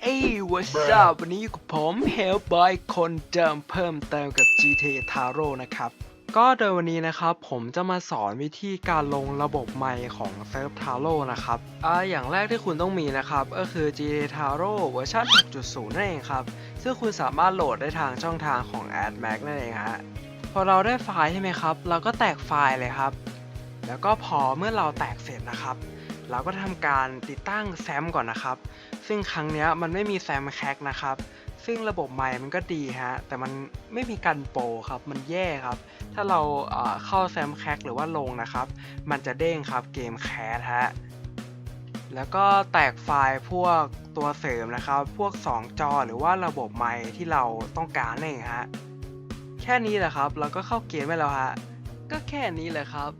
เอ้ย what's up วันนี้อยู่กับผม Hellboy คนเดิมเพิ่มเติมกับ GTA Taro นะครับ ก็โดยวันนี้นะครับผมจะมาสอนวิธีการลงระบบไมค์ของเซิร์ฟ Taro นะครับอ่าอย่างแรกที่คุณต้องมีนะครับ ก็คือ GTA Taro เวอร์ชัน6.0 นั่นเองครับ ซึ่งคุณสามารถโหลดได้ทางช่องทางของ AdMac นั่นเองฮะ พอเราได้ไฟล์ใช่ไหมครับ เราก็แตกไฟล์เลยครับ แล้วก็พอเมื่อเราแตกเสร็จนะครับ เราก็ทำการติดตั้งแซมก่อนนะครับ ซึ่งครั้งนี้มันไม่มีแซมแคกนะครับ ซึ่งระบบใหม่มันก็ดีฮะ แต่มันไม่มีกันโปรครับ มันแย่ครับ ถ้าเราเข้าแซมแคกหรือว่าลงนะครับ มันจะเด้งครับเกมแคสฮะ แล้วก็แตกไฟล์พวกตัวเสริมนะครับ พวก 2 จอหรือว่าระบบไมค์ที่เราต้องการนั่นเองฮะ แค่นี้แหละครับ เราก็เข้าเกมได้แล้วฮะ ก็แค่นี้แหละครับ